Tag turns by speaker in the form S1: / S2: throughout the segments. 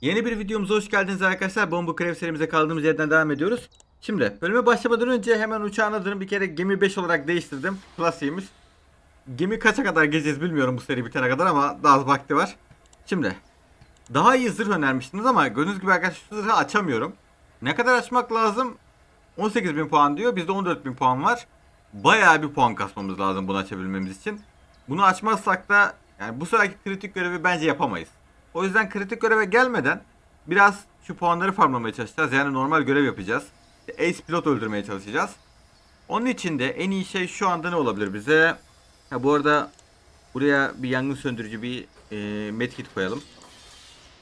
S1: Yeni bir videomuza hoş geldiniz arkadaşlar. Bomba Krev serimize kaldığımız yerden devam ediyoruz. Şimdi bölüme başlamadan önce hemen uçağın adını bir kere Gemi 5 olarak değiştirdim. Klasiğimiz. Gemi kaça kadar gezeceğiz bilmiyorum bu seri bitene kadar ama daha az vakti var. Şimdi daha iyi zırh önermiştiniz ama gördüğünüz gibi arkadaşlar şu zırhı açamıyorum. Ne kadar açmak lazım? 18.000 puan diyor. Bizde 14.000 puan var. Bayağı bir puan kasmamız lazım bunu açabilmemiz için. Bunu açmazsak da yani bu seferki kritik görevi bence yapamayız. O yüzden kritik göreve gelmeden biraz şu puanları farmlamaya çalışacağız. Yani normal görev yapacağız. Ace pilot öldürmeye çalışacağız. Onun için de en iyi şey şu anda ne olabilir bize? Ha, bu arada buraya bir yangın söndürücü bir e, medkit koyalım.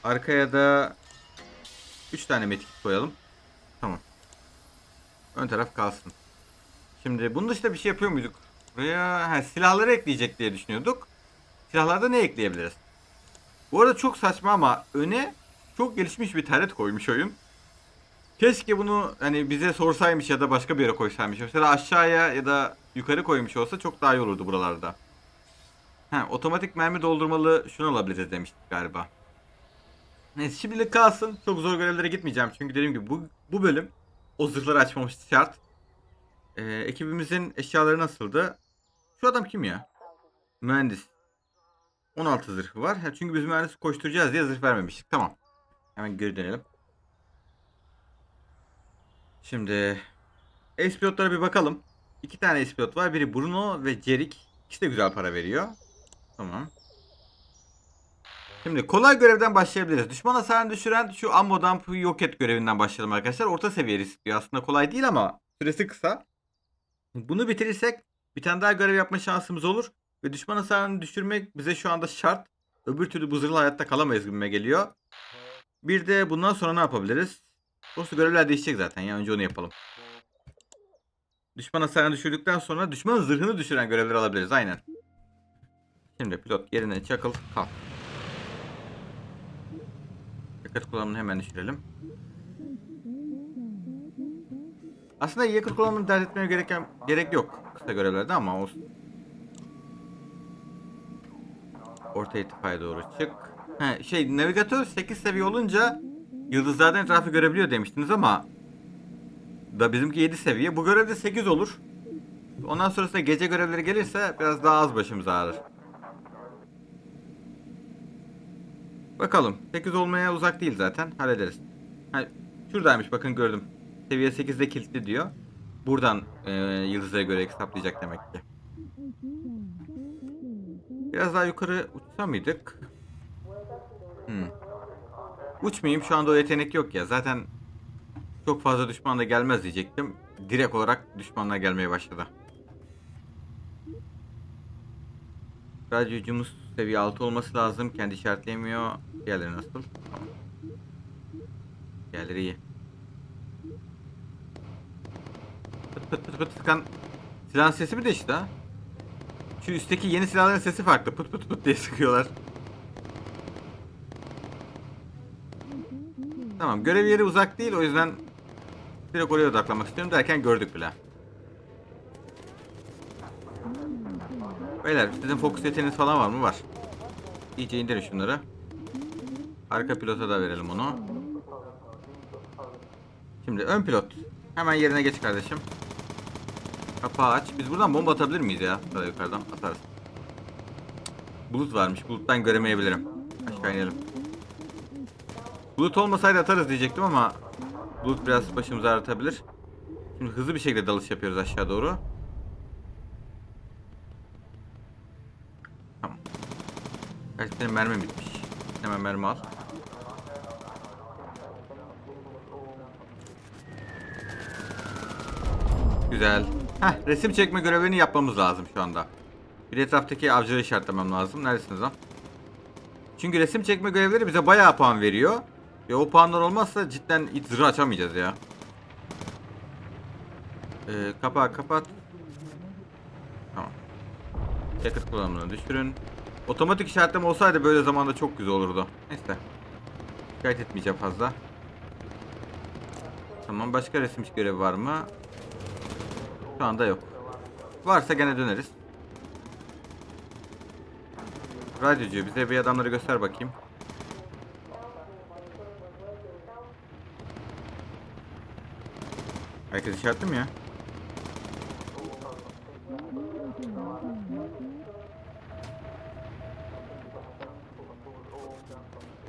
S1: Arkaya da 3 tane medkit koyalım. Tamam. Ön taraf kalsın. Şimdi bunun dışında bir şey yapıyor muyduk? Buraya ha, silahları ekleyecek diye düşünüyorduk. Silahlarda ne ekleyebiliriz? Bu arada çok saçma ama öne çok gelişmiş bir taret koymuş oyun. Keşke bunu hani bize sorsaymış ya da başka bir yere koysaymış. Mesela aşağıya ya da yukarı koymuş olsa çok daha iyi olurdu buralarda. Ha, otomatik mermi doldurmalı şunu alabiliriz demiştik galiba. Neyse şimdilik kalsın. Çok zor görevlere gitmeyeceğim. Çünkü dediğim gibi bu, bu bölüm o zırhları açmamız şart. Ee, ekibimizin eşyaları nasıldı? Şu adam kim ya? Mühendis. 16 zırhı var. Çünkü biz mühendis koşturacağız diye zırh vermemiştik. Tamam. Hemen geri dönelim. Şimdi ace pilotlara bir bakalım. İki tane ace pilot var. Biri Bruno ve Cerik. İkisi de güzel para veriyor. Tamam. Şimdi kolay görevden başlayabiliriz. Düşman hasarını düşüren şu ammo dump'ı yok et görevinden başlayalım arkadaşlar. Orta seviye risk diyor. Aslında kolay değil ama süresi kısa. Bunu bitirirsek bir tane daha görev yapma şansımız olur. Ve düşman hasarını düşürmek bize şu anda şart. Öbür türlü bu zırhlı hayatta kalamayız gibime geliyor. Bir de bundan sonra ne yapabiliriz? Doğrusu görevler değişecek zaten ya. Önce onu yapalım. Düşman hasarını düşürdükten sonra düşmanın zırhını düşüren görevleri alabiliriz. Aynen. Şimdi pilot yerine çakıl. Kalk. Yakıt kullanımını hemen düşürelim. Aslında yakıt kullanımını dert etmeye gereken gerek yok kısa görevlerde ama olsun. Orta irtifaya doğru çık. He, şey navigatör 8 seviye olunca yıldızlardan etrafı görebiliyor demiştiniz ama da bizimki 7 seviye. Bu görevde 8 olur. Ondan sonrasında gece görevleri gelirse biraz daha az başımız ağrır. Bakalım. 8 olmaya uzak değil zaten. Hallederiz. Ha, şuradaymış bakın gördüm. Seviye 8'de kilitli diyor. Buradan e, yıldızlara göre hesaplayacak demek ki. Biraz daha yukarı uçsa mıydık? Hmm. Uçmayayım şu anda o yetenek yok ya. Zaten çok fazla düşman da gelmez diyecektim. Direkt olarak düşmanlar gelmeye başladı. Radyocumuz seviye 6 olması lazım. Kendi işaretleyemiyor. Diğerleri nasıl? Tamam. Diğerleri iyi. Pıt pıt pıt pıt sıkan silahın sesi mi değişti ha? Şu üstteki yeni silahların sesi farklı. Pıt pıt pıt diye sıkıyorlar. Tamam görev yeri uzak değil o yüzden direkt oraya odaklanmak istiyorum derken gördük bile. Beyler sizin fokus yeteneğiniz falan var mı? Var. İyice indirin şunları. Arka pilota da verelim onu. Şimdi ön pilot. Hemen yerine geç kardeşim. Kapağı aç. Biz buradan bomba atabilir miyiz ya? Daha yukarıdan atarız. Bulut varmış. Buluttan göremeyebilirim. Aşağı inelim. Bulut olmasaydı atarız diyecektim ama Bulut biraz başımızı ağrıtabilir. Şimdi hızlı bir şekilde dalış yapıyoruz aşağı doğru. Tamam. Gerçekten mermi bitmiş. Hemen mermi al. Güzel. Heh, resim çekme görevini yapmamız lazım şu anda. Bir etraftaki avcıları işaretlemem lazım. Neredesiniz lan? Çünkü resim çekme görevleri bize bayağı puan veriyor. Ve o puanlar olmazsa cidden hiç zırh açamayacağız ya. Ee, kapağı kapat. Tamam. Yakıt kullanımını düşürün. Otomatik işaretleme olsaydı böyle zamanda çok güzel olurdu. Neyse. Şikayet etmeyeceğim fazla. Tamam başka resim görevi var mı? Şu anda yok. Varsa gene döneriz. Radyocu bize bir adamları göster bakayım. Herkes işaretli mi ya?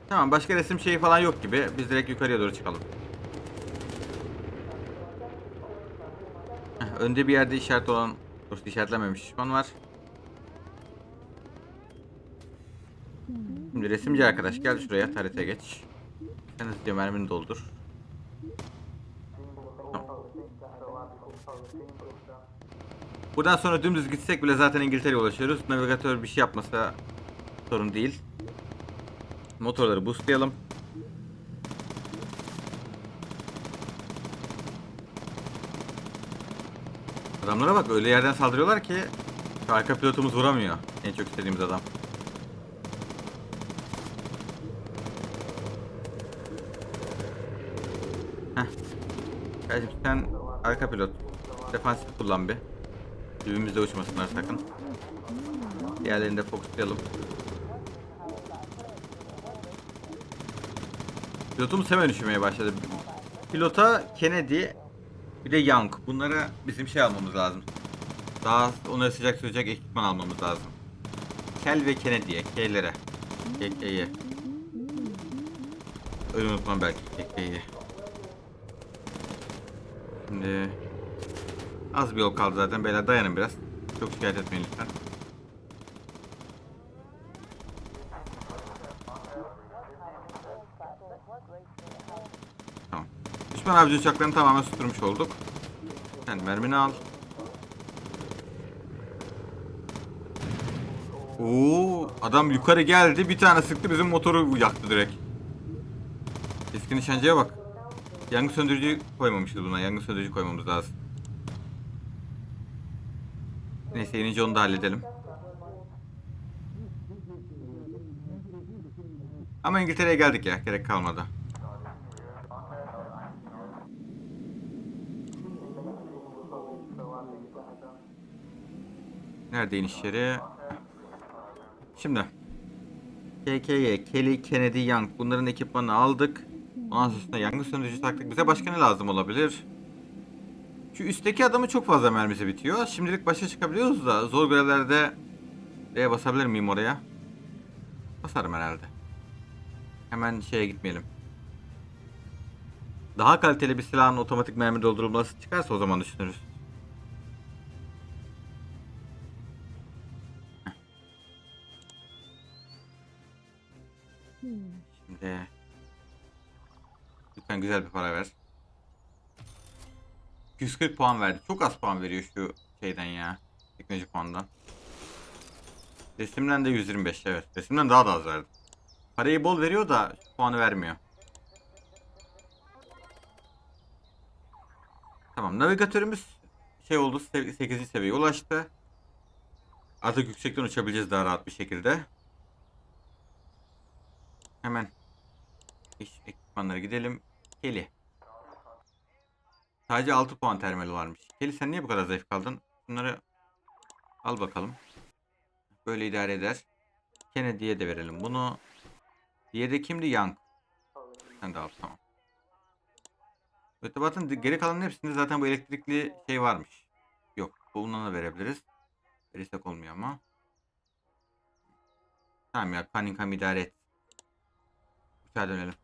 S1: Tamam başka resim şeyi falan yok gibi. Biz direkt yukarıya doğru çıkalım. Önde bir yerde işaret olan, doğrusu işaretlememiş düşman var. Şimdi resimci arkadaş gel şuraya haritaya geç. Sen hızlıca mermini doldur. Tamam. Buradan sonra dümdüz gitsek bile zaten İngiltere'ye ulaşıyoruz. Navigatör bir şey yapmasa sorun değil. Motorları boostlayalım. Adamlara bak öyle yerden saldırıyorlar ki arka pilotumuz vuramıyor. En çok istediğimiz adam. Kardeşim sen arka pilot. Defansif kullan bir. Dibimizde uçmasınlar sakın. Diğerlerini de fokuslayalım. Pilotumuz hemen üşümeye başladı. Pilota Kennedy bir de Young. Bunlara bizim şey almamız lazım. Daha onları sıcak tutacak ekipman almamız lazım. Kel ve Kennedy'ye, K'lere. KK'ye. Öyle unutmam belki KK'ye. Şimdi az bir yol kaldı zaten. Beyler dayanın biraz. Çok şikayet etmeyin lütfen. Tamam. Düşman avcı uçaklarını tamamen susturmuş olduk. Sen mermini al. Oo, adam yukarı geldi. Bir tane sıktı bizim motoru yaktı direkt. Eski nişancıya bak. Yangın söndürücü koymamışız buna. Yangın söndürücü koymamız lazım. Neyse inince onu da halledelim. Ama İngiltere'ye geldik ya. Gerek kalmadı. Nerede iniş yeri? Şimdi. KKY, Kelly, Kennedy, Young. Bunların ekipmanını aldık. Ondan sonra yangın söndürücü taktık. Bize başka ne lazım olabilir? Şu üstteki adamın çok fazla mermisi bitiyor. Şimdilik başa çıkabiliyoruz da zor görevlerde D'ye basabilir miyim oraya? Basarım herhalde. Hemen şeye gitmeyelim. Daha kaliteli bir silahın otomatik mermi doldurulması çıkarsa o zaman düşünürüz. Şimdi lütfen güzel bir para ver. 140 puan verdi. Çok az puan veriyor şu şeyden ya. Teknoloji puandan. Resimden de 125 evet. Resimden daha da az verdi. Parayı bol veriyor da puanı vermiyor. Tamam navigatörümüz şey oldu 8. seviyeye ulaştı. Artık yüksekten uçabileceğiz daha rahat bir şekilde. Hemen iş ekipmanlara gidelim. Keli. Sadece 6 puan termali varmış. Keli sen niye bu kadar zayıf kaldın? Bunları al bakalım. Böyle idare eder. Kennedy'ye de verelim bunu. Diğeri de kimdi? Young. Sen de al tamam. Mürettebatın geri kalanın hepsinde zaten bu elektrikli şey varmış. Yok. Bundan da verebiliriz. Verirsek olmuyor ama. Tamam ya. Cunningham idare et. Uçağa dönelim.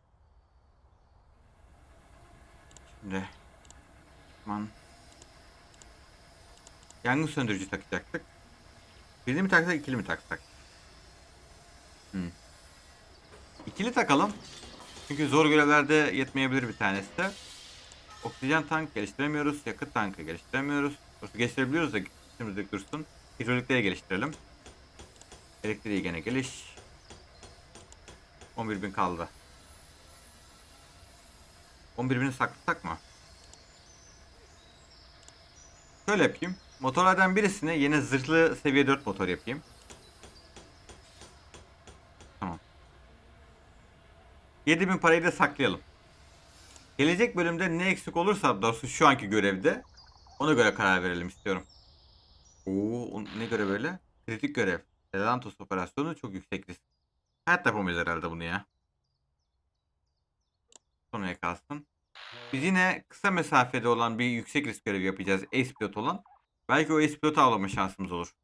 S1: Şimdi. Aman. Yangın söndürücü takacaktık. Birini mi taksak ikili mi taksak? Hmm. İkili takalım. Çünkü zor görevlerde yetmeyebilir bir tanesi de. Oksijen tank geliştiremiyoruz. Yakıt tankı geliştiremiyoruz. Doğrusu geliştirebiliyoruz da şimdilik dursun. Hidrolikleri geliştirelim. Elektriği gene geliş. 11.000 kaldı. 11.000'i saklasak mı? Şöyle yapayım. Motorlardan birisine yine zırhlı seviye 4 motor yapayım. Tamam. 7000 parayı da saklayalım. Gelecek bölümde ne eksik olursa doğrusu şu anki görevde ona göre karar verelim istiyorum. Oo, ne görev öyle? Kritik görev. Lelantos operasyonu çok yüksek risk. Hayatta yapamayız herhalde bunu ya. Sonraya kalsın. Biz yine kısa mesafede olan bir yüksek risk görevi yapacağız. Ace pilot olan. Belki o ace pilotu avlama şansımız olur.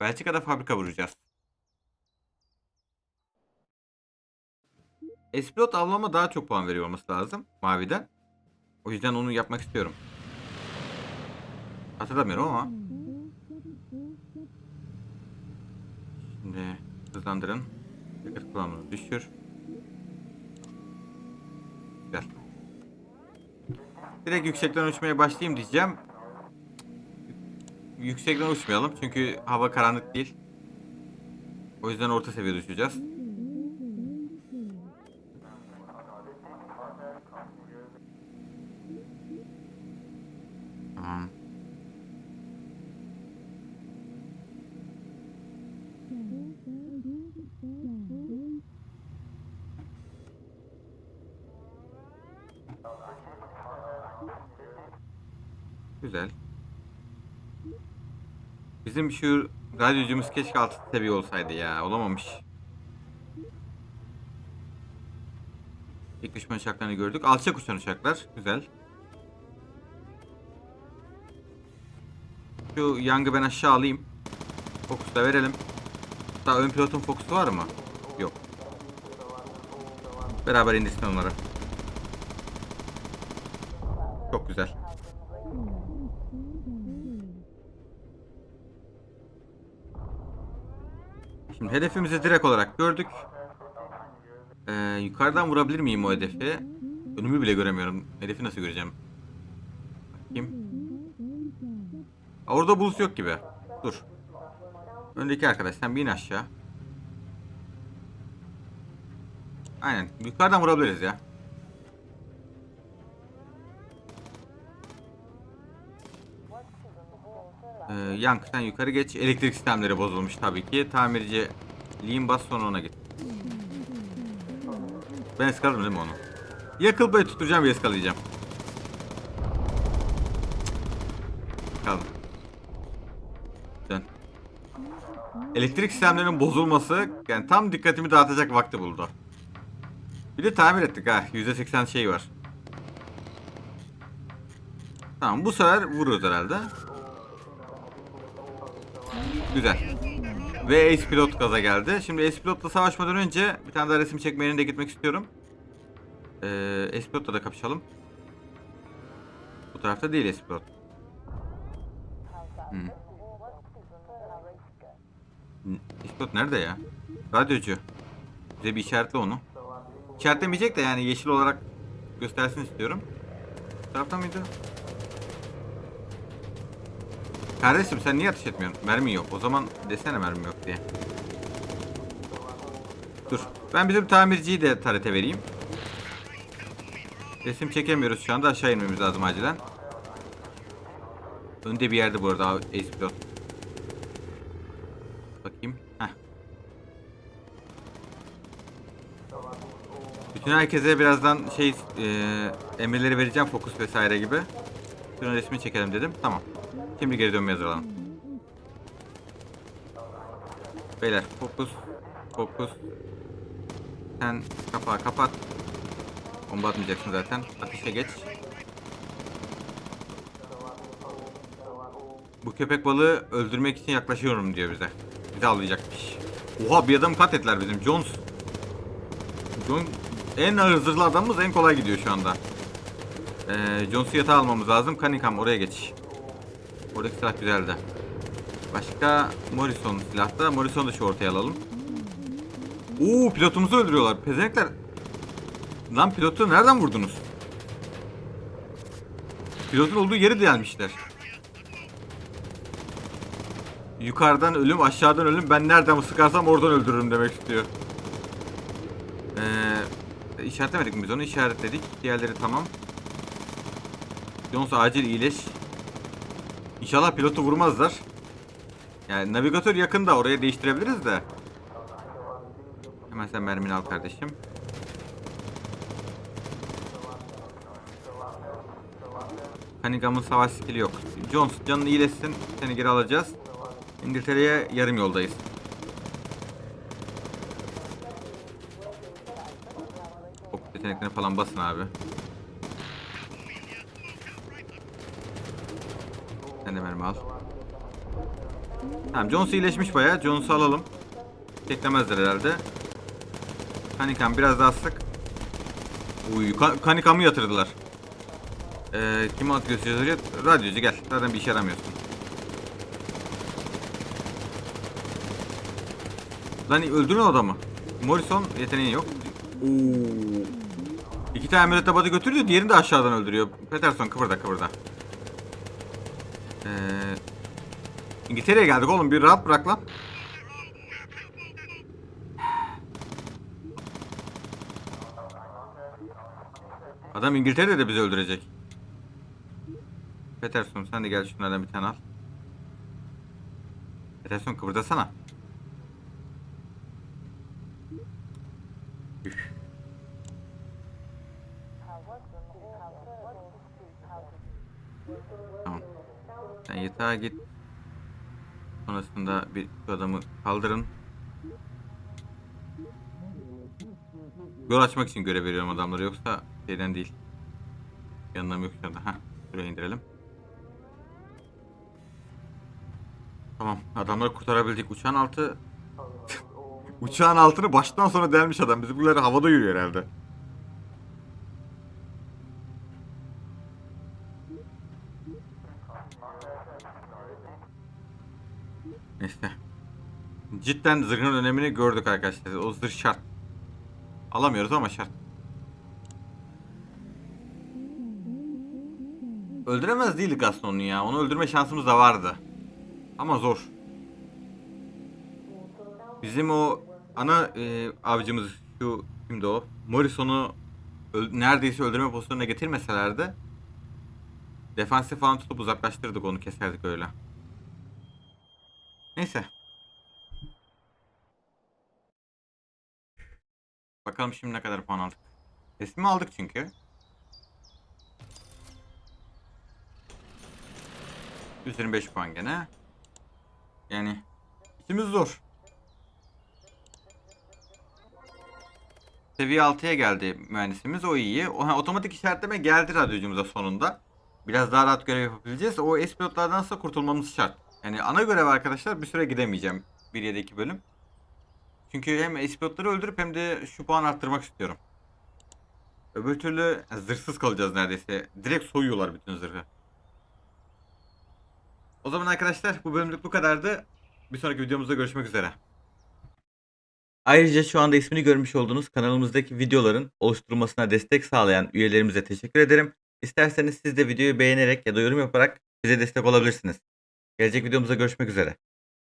S1: Belçika'da fabrika vuracağız. Ace pilot avlama daha çok puan veriyor olması lazım. Maviden. O yüzden onu yapmak istiyorum. Hatırlamıyorum ama. Şimdi hızlandırın. Yakıt kullanımını düşür. Güzel. Direkt yüksekten uçmaya başlayayım diyeceğim. Yüksekten uçmayalım çünkü hava karanlık değil. O yüzden orta seviyede uçacağız. Tamam. Güzel. Bizim şu radyocumuz keşke altı seviye olsaydı ya. Olamamış. İlk düşman uçaklarını gördük. Alçak uçan uçaklar. Güzel. Şu yangı ben aşağı alayım. Fokus da verelim. Hatta ön pilotun fokusu var mı? Yok. Beraber indirsin onları. Çok güzel. Şimdi hedefimizi direkt olarak gördük. Ee, yukarıdan vurabilir miyim o hedefi? Önümü bile göremiyorum. Hedefi nasıl göreceğim? Bakayım. Orada bulut yok gibi. Dur. Öndeki arkadaş sen bir in aşağı. Aynen. Yukarıdan vurabiliriz ya. Ee, Yank sen yukarı geç. Elektrik sistemleri bozulmuş tabii ki. Tamirci Lean bas sonra ona git. Ben ıskaladım değil mi onu? Ya kıl payı tutturacağım ya ıskalayacağım. Kaldım. Dön. Elektrik sistemlerinin bozulması yani tam dikkatimi dağıtacak vakti buldu. Bir de tamir ettik ha. %80 şey var. Tamam bu sefer vururuz herhalde. Güzel. Ve Ace Pilot gaza geldi. Şimdi Ace Pilot'la savaşmadan önce bir tane daha resim çekmeye de gitmek istiyorum. Ee, Ace Pilot'la da kapışalım. Bu tarafta değil Ace Pilot. Hmm. Ace Pilot nerede ya? Radyocu. Bize bir işaretle onu. İşaretlemeyecek de yani yeşil olarak göstersin istiyorum. Bu tarafta mıydı? Kardeşim sen niye ateş etmiyorsun? Mermi yok. O zaman desene mermi yok diye. Dur. Ben bizim tamirciyi de tarete vereyim. Resim çekemiyoruz şu anda. Aşağı inmemiz lazım acilen. Önde bir yerde bu arada Ace Pilot. Bakayım. Heh. Bütün herkese birazdan şey e, emirleri vereceğim fokus vesaire gibi. Şunun resmini çekelim dedim. Tamam. Şimdi geri dönmeye hazırlanın. Beyler fokus. Fokus. Sen kapağı kapat. Bomba atmayacaksın zaten. Ateşe geç. Bu köpek balığı öldürmek için yaklaşıyorum diyor bize. Bizi avlayacakmış. Oha bir adam katlettiler bizim. Jones. John en zırhlı adamımız en kolay gidiyor şu anda. Ee, Jones'u yatağa almamız lazım. Cunningham oraya geç. Oradaki silah güzeldi. Başka Morrison silahta. Morrison'u da şu ortaya alalım. Oo pilotumuzu öldürüyorlar. Pezenekler. Lan pilotu nereden vurdunuz? Pilotun olduğu yeri delmişler. Yukarıdan ölüm, aşağıdan ölüm. Ben nereden sıkarsam oradan öldürürüm demek istiyor. Ee, işaretlemedik mi biz onu? işaretledik. Diğerleri tamam. Jones acil iyileş. İnşallah pilotu vurmazlar. Yani navigatör yakında oraya değiştirebiliriz de. Hemen sen mermini al kardeşim. Cunningham'ın savaş skili yok. Jones canını iyileşsin. Seni geri alacağız. İngiltere'ye yarım yoldayız. Hop yeteneklerine falan basın abi. Sen de mermi al. Tamam Jones iyileşmiş bayağı. Jones'u alalım. Beklemezler herhalde. Kanikam biraz daha sık. Uy, ka- Kanikam'ı yatırdılar. Ee, kimi atıyorsun yazıcı? Radyocu gel. Zaten bir işe yaramıyorsun. Lan öldürün adamı. Morrison yeteneği yok. Oo. İki tane mürettebatı götürüyor, diğerini de aşağıdan öldürüyor. Peterson kıvırda kıvırda. Ee, İngiltere'ye geldik oğlum bir rahat bırak lan. Adam İngiltere'de de bizi öldürecek. Peterson sen de gel şunlardan bir tane al. Peterson kıvırdasana. Üf. Tamam. Sen yatağa git. Sonrasında bir adamı kaldırın. Yol açmak için görev veriyorum adamlara yoksa şeyden değil. Bir anlamı yok şu anda. Şuraya indirelim. Tamam adamları kurtarabildik. Uçağın altı... Uçağın altını baştan sona delmiş adam. Bizimkiler havada yürüyor herhalde. Neyse. Cidden zırhın önemini gördük arkadaşlar. O zırh şart. Alamıyoruz ama şart. Öldüremez değildik aslında onu ya. Onu öldürme şansımız da vardı. Ama zor. Bizim o ana e, avcımız şu kimdi o? Morrison'u neredeyse öldürme pozisyonuna getirmeselerdi defansif falan tutup uzaklaştırdık onu keserdik öyle. Neyse. Bakalım şimdi ne kadar puan aldık. Resmi aldık çünkü. Üzerin 5 puan gene. Yani işimiz zor. Seviye 6'ya geldi mühendisimiz. O iyi. O, ha, otomatik işaretleme geldi radyocumuza sonunda. Biraz daha rahat görev yapabileceğiz. O S-pilotlardansa kurtulmamız şart. Yani ana görev arkadaşlar bir süre gidemeyeceğim. 1 ya da 2 bölüm. Çünkü hem S-pilotları öldürüp hem de şu puan arttırmak istiyorum. Öbür türlü zırhsız kalacağız neredeyse. Direkt soyuyorlar bütün zırhı. O zaman arkadaşlar bu bölümlük bu kadardı. Bir sonraki videomuzda görüşmek üzere. Ayrıca şu anda ismini görmüş olduğunuz kanalımızdaki videoların oluşturulmasına destek sağlayan üyelerimize teşekkür ederim. İsterseniz siz de videoyu beğenerek ya da yorum yaparak bize destek olabilirsiniz. Gelecek videomuzda görüşmek üzere.